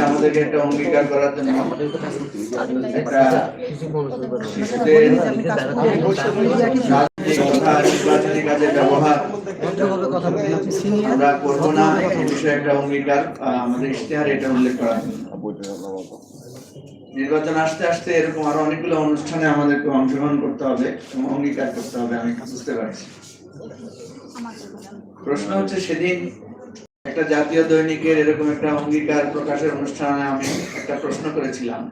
আমাদেরকে একটা অঙ্গীকার করার জন্য ব্যবহার আমরা করব না এই বিষয়ে একটা অঙ্গীকার আমাদের ইশতেহারে এটা উল্লেখ করা নির্বাচন আসতে আসতে এরকম আরও অনেকগুলো অনুষ্ঠানে আমাদেরকে অংশগ্রহণ করতে হবে এবং অঙ্গীকার করতে হবে আমি বুঝতে পারছি। প্রশ্ন হচ্ছে সেদিন একটা জাতীয় দৈনিকের এরকম একটা অঙ্গীকার প্রকাশের অনুষ্ঠানে আমি একটা প্রশ্ন করেছিলাম।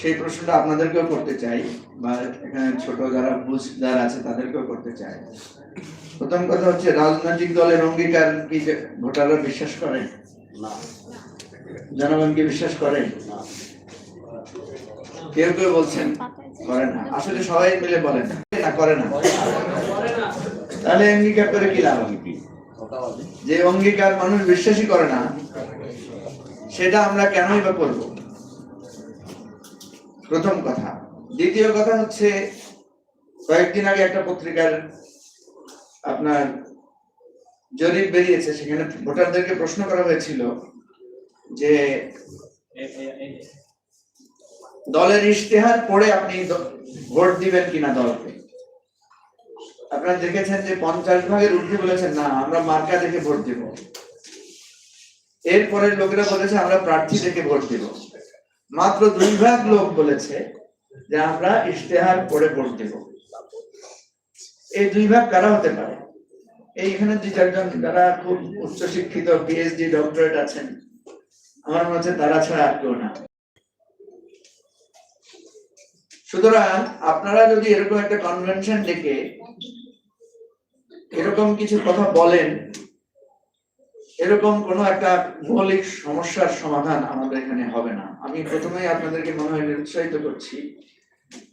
সেই প্রশ্নটা আপনাদেরকেও করতে চাই বা এখানে ছোট যারা বুঝদার আছে তাদেরকেও করতে চাই। প্রথম কথা হচ্ছে রাজনৈতিক দলের অঙ্গীকার কি ভোটাররা বিশ্বাস করে জনগণ কি বিশ্বাস করে? কেউ কেউ বলছেন করে না। আসলে সবাই মিলে বলেন না করে না। তাহলে অঙ্গীকার করে কি লাভ যে অঙ্গীকার মানুষ বিশ্বাসই করে না, সেটা আমরা কেনই বা করব? প্রথম কথা। দ্বিতীয় কথা হচ্ছে, কয়েকদিন আগে একটা পত্রিকার আপনার জরিপ বেরিয়েছে, সেখানে ভোটারদেরকে প্রশ্ন করা হয়েছিল যে দলের ইশতেহার পড়ে আপনি ভোট দিবেন কিনা দলকে। আপনারা দেখেছেন যে পঞ্চাশ ভাগের ঊর্ধ্বে বলেছেন, না, আমরা মার্কা দেখে ভোট দিব। এরপরের লোকেরা বলেছে, আমরা প্রার্থী দেখে ভোট দিব। মাত্র দুই ভাগ লোক বলেছে যে, আমরা ইশতেহার পড়ে ভোট দিব। এই দুই ভাগ কারা হতে পারে? এই এখানে দুই চারজন, যারা খুব উচ্চ শিক্ষিত পিএইচডি ডক্টরেট আছেন, আমার মনে হচ্ছে তারা ছাড়া আর কেউ না। সুতরাং আপনারা যদি এরকম একটা কনভেনশন ডেকে এরকম কিছু কথা বলেন এরকম কোনো একটা মৌলিক সমস্যার সমাধান আমাদের এখানে হবে না। আমি প্রথমেই আপনাদেরকে মনে হয় নিরুৎসাহিত করছি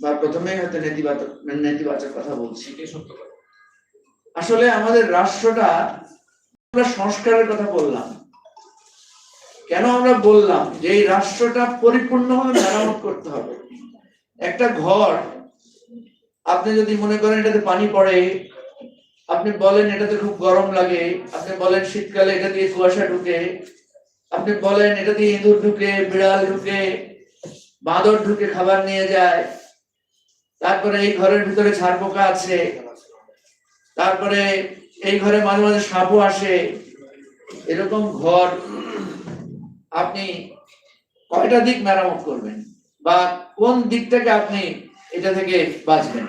বা প্রথমেই হয়তো নেতিবাচক নেতিবাচক কথা বলছি। আসলে আমাদের রাষ্ট্রটা আমরা সংস্কারের কথা বললাম। কেন আমরা বললাম যে এই রাষ্ট্রটা পরিপূর্ণভাবে মেরামত করতে হবে? একটা ঘর আপনি যদি মনে করেন এটাতে পানি পড়ে আপনি বলেন এটাতে খুব গরম লাগে, আপনি বলেন শীতকালে এটা দিয়ে কুয়াশা ঢুকে, আপনি বলেন এটা দিয়ে ইঁদুর ঢুকে, বিড়াল ঢুকে, বাঁদর ঢুকে খাবার নিয়ে যায়, তারপরে এই ঘরের ভিতরে ঝাড় পোকা আছে, তারপরে এই ঘরে মাঝে মাঝে সাপও আসে, এরকম ঘর আপনি কয়টা দিক মেরামত করবেন? বা কোন দিক থেকে আপনি এটা থেকে বাঁচবেন?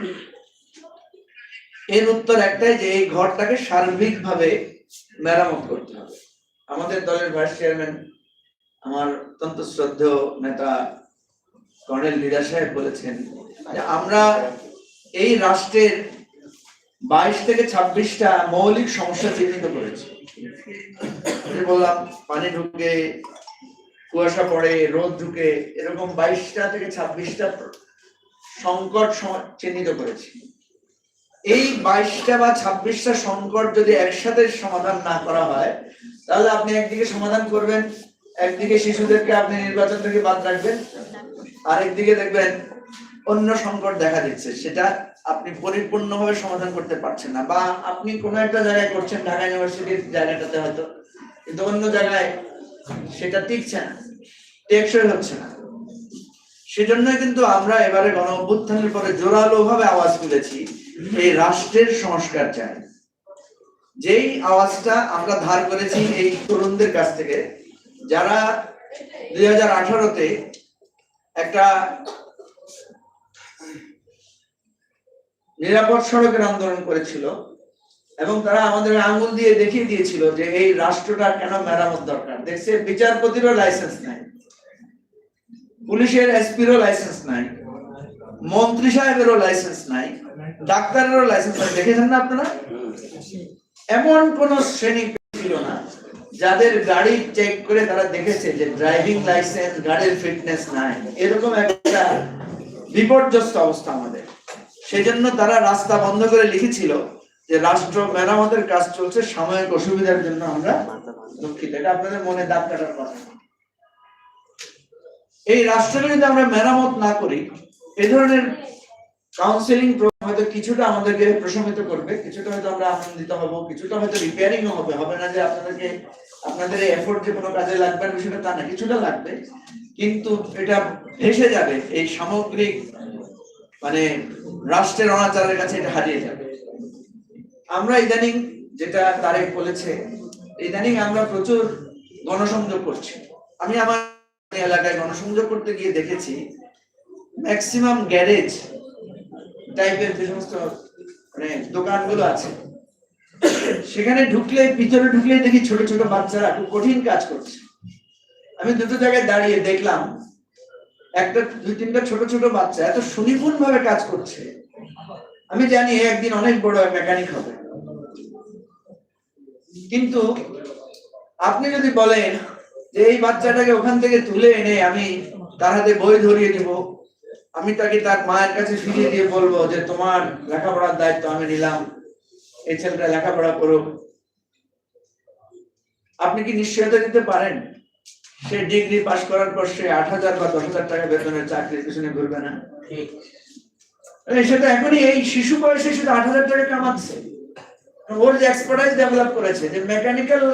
এর উত্তর একটাই যে এই ঘরটাকে সার্বিকভাবে মেরামত করতে হবে। আমাদের দলের ভাইস চেয়ারম্যান, আমার অত্যন্ত শ্রদ্ধেয় নেতা কর্নেল লিডার সাহেব বলেছেন যে আমরা এই রাষ্ট্রের বাইশ থেকে ছাব্বিশটা মৌলিক সমস্যা চিহ্নিত করেছি। বললাম, পানি ঢুকে, কুয়াশা পড়ে, রোদ ঢুকে, এরকম বাইশটা থেকে ছাব্বিশটা সংকট চিহ্নিত করেছি। এই বাইশটা বা ছাব্বিশটা সংকট যদি একসাথে সমাধান না করা হয়, তাহলে আপনি একদিকে সমাধান করবেন, একদিকে শিশুদেরকে আপনি নির্বাচন থেকে বাদ রাখবেন, আরেকদিকে দেখবেন অন্য সংকট দেখা দিচ্ছে, সেটা আপনি পরিপূর্ণভাবে সমাধান করতে পারছেন না। বা আপনি কোনো একটা জায়গায় করছেন, ঢাকা ইউনিভার্সিটির জায়গাটাতে হয়তো, কিন্তু অন্য জায়গায় সেটা টিকছে না, টেকসই হচ্ছে না। সেজন্যই কিন্তু আমরা এবারে গণ অভ্যুত্থানের পরে জোরালো ভাবে আওয়াজ তুলেছি এই রাষ্ট্রের সংস্কার চাই। যেই আওয়াজটা আমরা ধার করেছি এই তরুণদের কাছ থেকে, যারা দুই হাজার আঠারোতে একটা নিরাপদ সড়কের আন্দোলন করেছিল এবং তারা আমাদের আঙ্গুল দিয়ে দেখিয়ে দিয়েছিল যে এই রাষ্ট্রটা কেন মেরামত দরকার। দেশে বিচারপতিরও লাইসেন্স নাই, পুলিশের এসপিরও লাইসেন্স নাই। মন্ত্রী সাহেবেরও লাইসেন্স নাই, ডাক্তারেরও লাইসেন্স নাই, দেখেছেন না আপনারা? এমন কোন শ্রেণি ছিল না, যাদের গাড়ি চেক করে তারা দেখেছে যে ড্রাইভিং লাইসেন্স গাড়ির ফিটনেস নাই। এরকম একটা বিপর্যস্ত অবস্থা আমাদের। সেজন্য তারা রাস্তা বন্ধ করে লিখেছিল যে রাষ্ট্র মেরামতের কাজ চলছে, সাময়িক অসুবিধার জন্য আমরা দুঃখিত। এটা আপনাদের মনে দাগ কাটার কথা। এই রাষ্ট্রকে যদি আমরা মেরামত না করি এ ধরনের কাউন্সিলিং হয়তো কিছুটা আমাদেরকে প্রশমিত করবে, কিছুটা হয়তো আমরা আনন্দিত হব, কিছুটা হয়তো রিপেয়ারিং হবে। হবে না যে আপনাদেরকে, আপনাদের এফোর্ট যে কোনো কাজে লাগবে বিষয়টা তা না, কিছুটা লাগবে। কিন্তু এটা ভেসে যাবে, এই সামগ্রিক মানে রাষ্ট্রের অনাচারের কাছে এটা হারিয়ে যাবে। আমরা ইদানিং যেটা তারেক বলেছে, ইদানিং আমরা প্রচুর গণসংযোগ করছি। আমি আমার এলাকায় গণসংযোগ করতে গিয়ে দেখেছি ম্যাক্সিমাম গ্যারেজ টাইপের যে সমস্ত মানে দোকানগুলো আছে। সেখানে ঢুকলে, ভিতরে ঢুকলে দেখি ছোট ছোট বাচ্চারা খুব কঠিন কাজ করছে। আমি দুটো জায়গায় দাঁড়িয়ে দেখলাম, একটা, দুই, তিনটা ছোট ছোট বাচ্চা এত সুনিপুণ ভাবে কাজ করছে। আমি জানি একদিন অনেক বড় মেকানিক হবে। কিন্তু আপনি যদি বলেন যে এই বাচ্চাটাকে ওখান থেকে তুলে এনে আমি তার হাতে বই ধরিয়ে দিব আমি তাকে তার মায়ের কাছে ফিরিয়ে দিয়ে বলব যে তোমার লেখাপড়ার দায়িত্ব আমি নিলাম এই ছেলেটা লেখাপড়া করুক। আপনি কি নিশ্চয়তা দিতে পারেন? সে ডিগ্রি পাশ করার পর সে আট হাজার বা দশ হাজার টাকা বেতনের চাকরির পিছনে ঘুরবে না। সেটা এখনই এই শিশু বয়সে সেটা আট হাজার টাকা কামাচ্ছে। ওর যে এক্সপার্টাইজ ডেভেলপ করেছে যে মেকানিক্যাল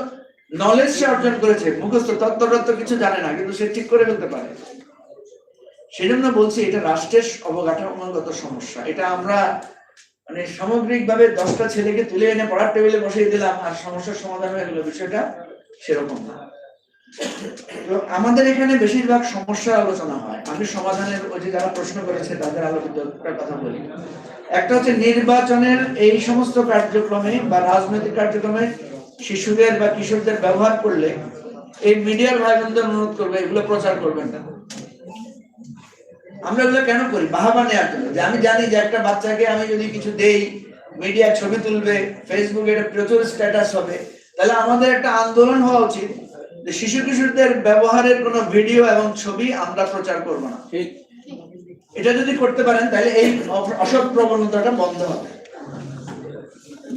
নলেজ সে অর্জন করেছে মুখস্থ তত্ত্বরত্ব কিছু জানে না কিন্তু সে ঠিক করে ফেলতে পারে। সেই জন্য বলছি এটা রাষ্ট্রের অবকাঠামোগত সমস্যা। এটা আমরা মানে সামগ্রিক ভাবে দশটা ছেলেকে তুলে এনে পড়ার টেবিলে বসিয়ে দিলাম আর সমস্যার সমাধান হয়ে গেল, বিষয়টা সেরকম না। আমাদের এখানে বেশিরভাগ সমস্যার আলোচনা হয়। আমি সমাধানের ওই যে যারা প্রশ্ন করেছে, তাদের আলোচিত কথা বলি। একটা হচ্ছে নির্বাচনের এই সমস্ত কার্যক্রমে বা রাজনৈতিক কার্যক্রমে শিশুদের বা কিশোরদের ব্যবহার করলে এই মিডিয়ার ভাই বোনদের অনুরোধ করবে, এগুলো প্রচার করবেন না। আমরা এগুলো কেন করি? বাহাবা নেওয়ার জন্য। যে আমি জানি যে একটা বাচ্চাকে আমি যদি কিছু দেই মিডিয়া ছবি তুলবে ফেসবুকে এটা প্রচুর স্ট্যাটাস হবে তাহলে আমাদের একটা আন্দোলন হওয়া উচিত যে শিশু কিশোরদের ব্যবহারের কোনো ভিডিও এবং ছবি আমরা প্রচার করব না। ঠিক। এটা যদি করতে পারেন তাহলে এই অসৎ প্রবণতাটা বন্ধ হবে।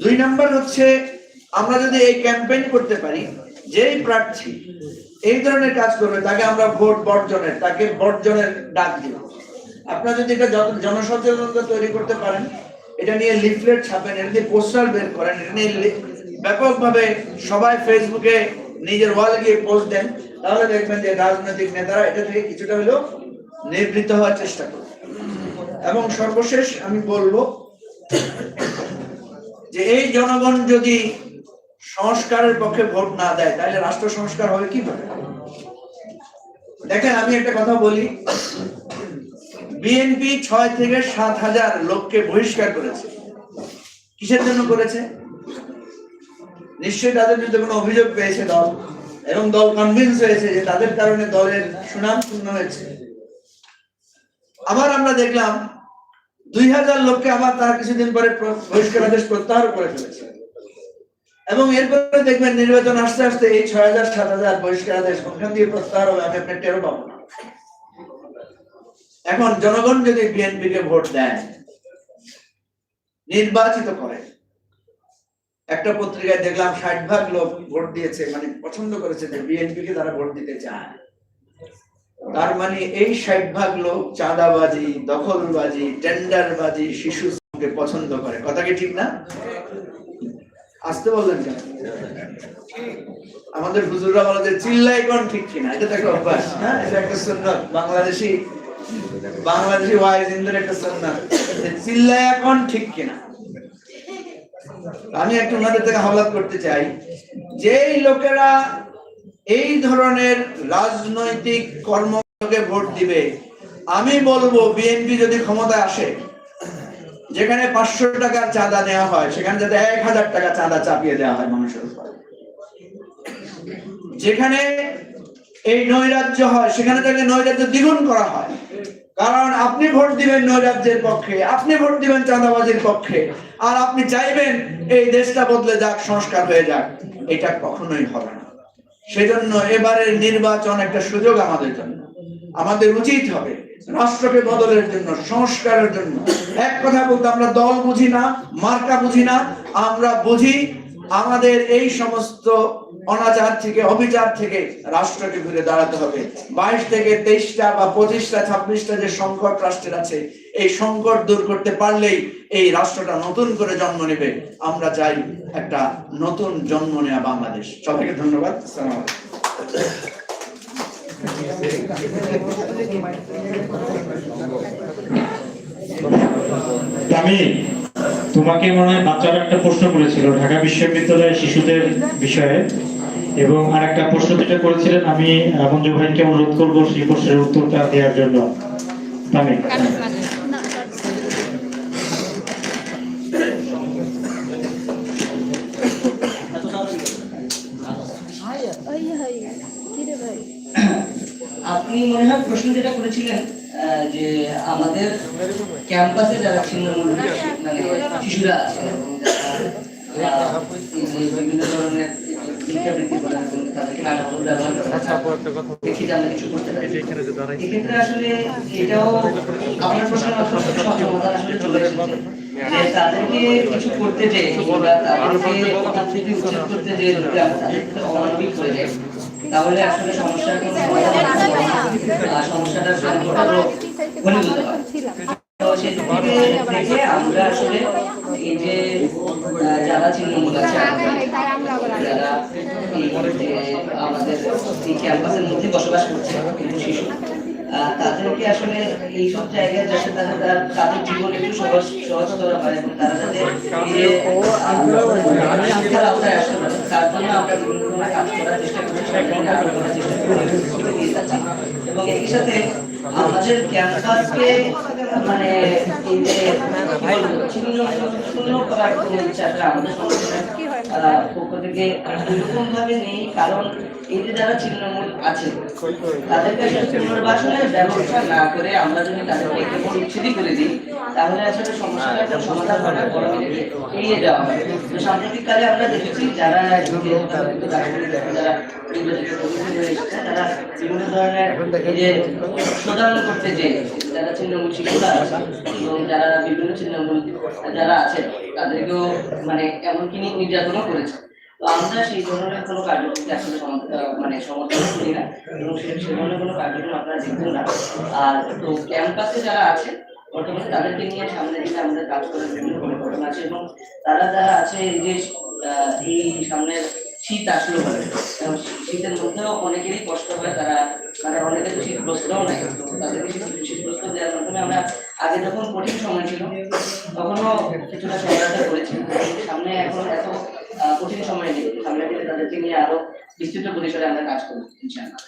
দুই নাম্বার হচ্ছে আমরা যদি এই ক্যাম্পেইন করতে পারি যেই প্রার্থী এই ধরনের কাজ করবে তাকে আমরা ভোট বর্জনের তাকে বর্জনের ডাক দিব। আপনারা যদি এটা জন- জনসচেতনতা তৈরি করতে পারেন, এটা নিয়ে লিফলেট ছাপেন, এটা নিয়ে পোস্টার বের করেন, এটা নিয়ে ব্যাপকভাবে সবাই ফেসবুকে নিজের ওয়াল গিয়ে পোস্ট দেন, তাহলে দেখবেন যে রাজনৈতিক নেতারা এটা থেকে কিছুটা হলেও নিবৃত্ত হওয়ার চেষ্টা করবে। এবং সর্বশেষ আমি বলব যে এই জনগণ যদি সংস্কারের পক্ষে ভোট না দেয়, তাহলে রাষ্ট্র সংস্কার হবে কীভাবে? দেখেন, আমি একটা কথা বলি বিএনপি ছয় থেকে সাত হাজার লোককে বহিষ্কার করেছে। কিসের জন্য করেছে? নিশ্চয়ই তাদের বিরুদ্ধে কোনো অভিযোগ পেয়েছে দল, এবং দল কনভিন্স হয়েছে যে তাদের কারণে দলের সুনাম শূন্য হয়েছে। আবার আমরা দেখলাম, দুই হাজার লোককে আবার তারা কিছুদিন পরে প্র- বহিষ্কারাদেশ প্রত্যাহার করে ফেলেছে। এবং এরপরে দেখবেন নির্বাচন আসতে আসতে এই ছয় হাজার, সাত হাজার বহিষ্কারাদেশ কোনখান দিয়ে প্রত্যাহার হবে আমি আপনার টেরও পাবো না। এখন জনগণ যদি বিএনপি কে ভোট দেয়, নির্বাচিত করে, একটা পত্রিকায় দেখলাম ষাট ভাগ লোক ভোট দিয়েছে মানে পছন্দ করেছে যে বিএনপি কে তারা ভোট দিতে চায়। তার মানে এই ষাট ভাগ লোক চাঁদাবাজি, দখলবাজি, টেন্ডারবাজি, শিশু পছন্দ করে। কথা কি ঠিক না? আসতে বললেন কেন? আমাদের হুজুররা বলে যে চিল্লাই কোন ঠিক কিনা, এটা তো একটা অভ্যাস হ্যাঁ? এটা একটা সুন্দর বাংলাদেশি বাংলাদেশি একটা এখন ঠিক কিনা? আমি একটু ওনাদের থেকে করতে চাই। যেই লোকেরা এই ধরনের রাজনৈতিক কর্মকে ভোট দিবে, আমি বলব বিএনপি যদি ক্ষমতায় আসে, যেখানে পাঁচশো টাকার চাঁদা নেওয়া হয়, সেখানে যাতে এক হাজার টাকা চাঁদা চাপিয়ে দেওয়া হয় মানুষের উপর। যেখানে এই নৈরাজ্য হয়, সেখানে তাকে নৈরাজ্য দ্বিগুণ করা হয়। কারণ আপনি ভোট দিবেন নৈরাজ্যের পক্ষে, আপনি ভোট দিবেন চাঁদাবাজির পক্ষে। আর আপনি চাইবেন এই দেশটা বদলে যাক, সংস্কার হয়ে যাক। এটা কখনোই হবে না। সেজন্য এবারের নির্বাচন একটা সুযোগ আমাদের জন্য। আমাদের উচিত হবে রাষ্ট্রকে বদলের জন্য, সংস্কারের জন্য। এক কথা বলতে আমরা দল বুঝি না, মার্কা বুঝি না, আমরা বুঝি আমাদের এই সমস্ত অনাচার থেকে, অবিচার থেকে রাষ্ট্রকে ঘুরে দাঁড়াতে হবে। বাইশ থেকে তেইশটা বা পঁচিশটা, ছাব্বিশটা যে সংকট রাষ্ট্রের আছে, এই সংকট দূর করতে পারলেই এই রাষ্ট্রটা নতুন করে জন্ম নেবে। আমরা চাই একটা নতুন জন্ম নেওয়া বাংলাদেশ। সবাইকে ধন্যবাদ। আমি তোমাকে মনে হয় বাচ্চারা একটা প্রশ্ন করেছিল ঢাকা বিশ্ববিদ্যালয়ের শিশুদের বিষয়ে। এবং আর একটা প্রশ্ন যেটা করেছিলেন আমি মঞ্জু ভাইকে অনুরোধ করব সেই প্রশ্নের উত্তরটা দেওয়ার জন্য। তামিম। ভাই? আপনি মনে হয় প্রশ্ন যেটা করেছিলেন যে আমাদের ক্যাম্পাসে যারা ছিন্নমূল মানে শিশুরা আছে এবং যারা, আহ, এই যে বিভিন্ন ধরনের তাদেরকে কিছু করতে এসেছে। তাদেরকে উচ্ছেদ করতে যে অমানবিক করে যাই তাহলে আসলে সমস্যার কোনো থেকে আমরা আসলে এই যে যারা তৃণমূল আছে যারা আমাদের এই ক্যাম্পাসের মধ্যে বসবাস করছে, কিন্তু শিশু তাদেরকে আসলে এইসব জায়গায় যাতে তাদের তার- তাদের জীবন একটু সহজ সহজতর হয় এবং তারা যাতে এই শিক্ষার আওতায় আসতে পারে। তার জন্য আমরা বিভিন্ন ধরনের কাজ করার চেষ্টা করছি আরও করার চেষ্টা করছি এবং একই সাথে আমাদের ক্যাম্পাসকে মানে এই ছিন্ন শূন্য করার কোনো ইচ্ছাটা আমাদের সংগঠনের পক্ষ থেকে। এরকম ভাবে নেই কারণ যে যারা ছিন্নমূল আছে তাদেরকে আসলে পুনর্বাসনের ব্যবস্থা না করে আমরা যদি তাদেরকে উচ্ছেদই করে দিই তাহলে আসলে সমস্যাটা একটা সমাধান হবে এড়িয়ে যাওয়া হবে। তো সাম্প্রতিককালে আমরা দেখেছি যারা যারা তারা বিভিন্ন ধরনের যে করতে যে যারা ছিন্নমূল শিশুরা এবং যারা বিভিন্ন ছিন্নমূল যারা আছে তাদেরকেও মানে এমনকি নির্যাতনও করেছে। আমরা সেই ধরনের কোনো কার্যক্রমকে আসলে মানে সমর্থন করি না। এবং ধরনের কোনো কার্যক্রম আপনারা দেখবেন না। আর তো ক্যাম্পাসে যারা আছে, বর্তমানে তাদেরকে নিয়ে সামনে দিকে আমাদের কাজ করার বিভিন্ন পরিকল্পনা আছে এবং তারা যারা আছে, এই যে এই সামনের শীত আসলো বলে শীতের মধ্যেও অনেকেরই কষ্ট হয়, তারা তারা অনেকে তো শীতগ্রস্তও নাই তাদেরকে শীত- শীতগ্রস্ত দেওয়ার মাধ্যমে আমরা আগে যখন কঠিন সময় ছিল, তখনও কিছুটা সহায়তা করেছি। সামনে এখন এত কঠিন সময় নেই। সামনে কিন্তু তাদেরকে নিয়ে আরও বিস্তৃত পরিসরে আমরা কাজ করব ইনশাআল্লাহ।